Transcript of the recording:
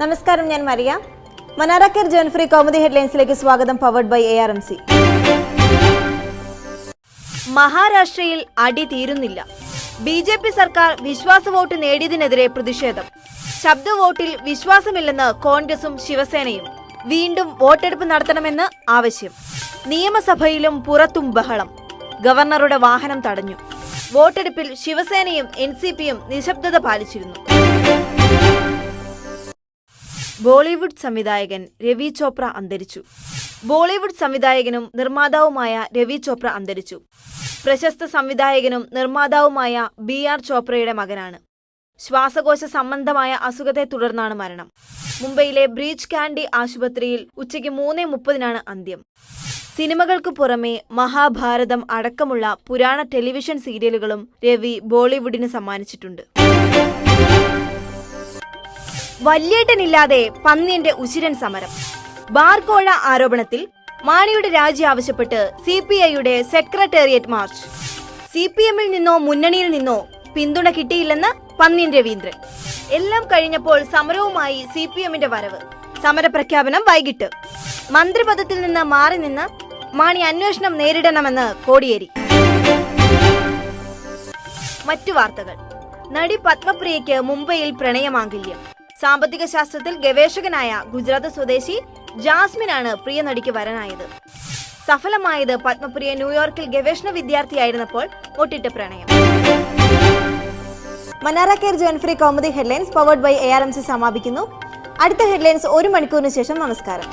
നമസ്കാരം ഞാൻ Maria. മനാറക്കർ ജോൺഫ്രി comedy ഹെഡ്ലൈൻസിലേക്ക് സ്വാഗതം powered by A R M C മഹാരാഷ്ട്രയിൽ അടി തീരുന്നില്ല. ബി ജെ പി സർക്കാർ വിശ്വാസ വോട്ട് നേടിയതിനെതിരെ പ്രതിഷേധം. ശബ്ദ വോട്ടിൽ വിശ്വാസമില്ലെന്ന് കോൺഗ്രസും ശിവസേനയും. വീണ്ടും വോട്ടെടുപ്പ് നടത്തണമെന്ന് ആവശ്യം. നിയമസഭയിലും പുറത്തും ബഹളം. ഗവർണറുടെ വാഹനം തടഞ്ഞു. വോട്ടെടുപ്പിൽ ശിവസേനയും എൻ സി പിയും നിശബ്ദത പാലിച്ചിരുന്നു. ബോളിവുഡ് സംവിധായകൻ രവി ചോപ്ര അന്തരിച്ചു. ബോളിവുഡ് സംവിധായകനും നിർമ്മാതാവുമായ രവി ചോപ്ര അന്തരിച്ചു. പ്രശസ്ത സംവിധായകനും നിർമ്മാതാവുമായ ബി ആർ ചോപ്രയുടെ മകനാണ്. ശ്വാസകോശ സംബന്ധമായ അസുഖത്തെ തുടർന്നാണ് മരണം. മുംബൈയിലെ ബ്രീച്ച് കാൻഡി ആശുപത്രിയിൽ ഉച്ചയ്ക്ക് മൂന്ന് മുപ്പതിനാണ് അന്ത്യം. സിനിമകൾക്ക് പുറമെ മഹാഭാരതം അടക്കമുള്ള പുരാണ ടെലിവിഷൻ സീരിയലുകളും രവി ബോളിവുഡിന് സമ്മാനിച്ചിട്ടുണ്ട്. വല്യേട്ടനില്ലാതെ പന്നിയന്റെ ഉശിരൻ സമരം. ബാർകോഴ ആരോപണത്തിൽ മാണിയുടെ രാജി ആവശ്യപ്പെട്ട് സി പി ഐയുടെ സെക്രട്ടേറിയറ്റ് മാർച്ച്. സി പി എമ്മിൽ നിന്നോ മുന്നണിയിൽ നിന്നോ പിന്തുണ കിട്ടിയില്ലെന്ന് പന്നിൻ രവീന്ദ്രൻ. എല്ലാം കഴിഞ്ഞപ്പോൾ സമരവുമായി സി പി എമ്മിന്റെ വരവ്. സമരപ്രഖ്യാപനം വൈകിട്ട്. മന്ത്രിപദത്തിൽ നിന്ന് മാറി നിന്ന് മാണി അന്വേഷണം നേരിടണമെന്ന് കോടിയേരി. മറ്റു വാർത്തകൾ. നടി പത്മപ്രിയയ്ക്ക് മുംബൈയിൽ പ്രണയമാംഗല്യം. സാമ്പത്തിക ശാസ്ത്രത്തിൽ ഗവേഷകനായ ഗുജറാത്ത് സ്വദേശി ജാസ്മിനാണ് പ്രിയ നടിക്ക് വരനായത്. സഫലമായത് പത്മപ്രിയ ന്യൂയോർക്കിൽ ഗവേഷണ വിദ്യാർത്ഥിയായിരുന്നപ്പോൾ ഒട്ടിട്ട പ്രണയം. Manara care Jonfry comedy headlines powered by A R M C സമാപിക്കുന്നു. അടുത്ത ഹെഡ്ലൈൻസ് ഒരു മണിക്കൂറിന് ശേഷം നമസ്കാരം.